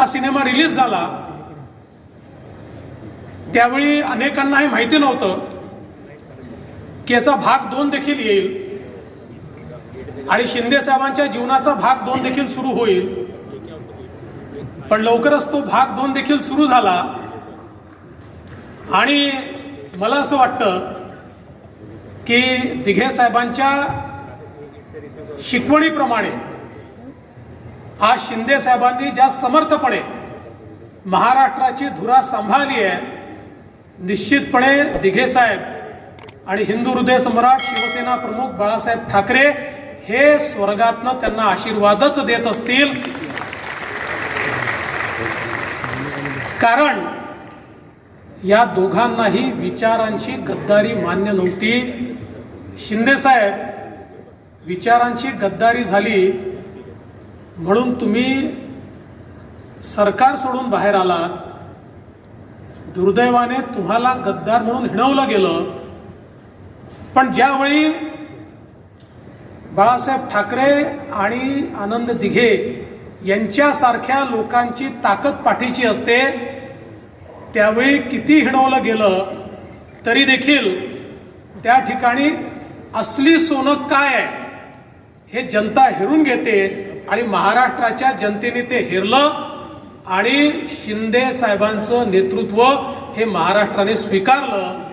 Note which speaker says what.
Speaker 1: हा cinema release झाला त्यावेळी अनेकांना हे माहिती नव्हतं की याचा भाग दोन देखील येईल आणि शिंदे साहेबांच्या जीवनाचा भाग दोन देखील सुरू होईल. पण लवकरच तो भाग दोन देखील सुरू झाला. आणि मला असं वाटतं की दिघे साहेबांच्या शिकवणीप्रमाणे आज शिंदे साहेबांनी ज्या समर्थपणे महाराष्ट्राची धुरा सांभाळली आहे निश्चितपणे दिघे साहेब आणि हिंदू हृदय सम्राट शिवसेना प्रमुख बाळासाहेब ठाकरे हे स्वर्गातनं त्यांना आशीर्वादच देत असतील. कारण या दोघांनाही विचारांची गद्दारी मान्य नव्हती. शिंदे साहेब विचारांची गद्दारी झाली. म्हणून तुम्ही सरकार सोडून बाहेर आलात. दुर्दैवाने तुम्हाला गद्दार म्हणून हिणवलं गेलं. पण ज्यावेळी बाळासाहेब ठाकरे आणि आनंद दिघे यांच्यासारख्या लोकांची ताकद पाठीची असते त्यावेळी किती हिणवलं गेलं तरी देखील त्या ठिकाणी असली सोनं काय आहे हे जनता हेरून घेते. आणि महाराष्ट्राच्या जनतेने ते हेरलं आणि शिंदे साहेबांचं नेतृत्व हे महाराष्ट्राने स्वीकारलं.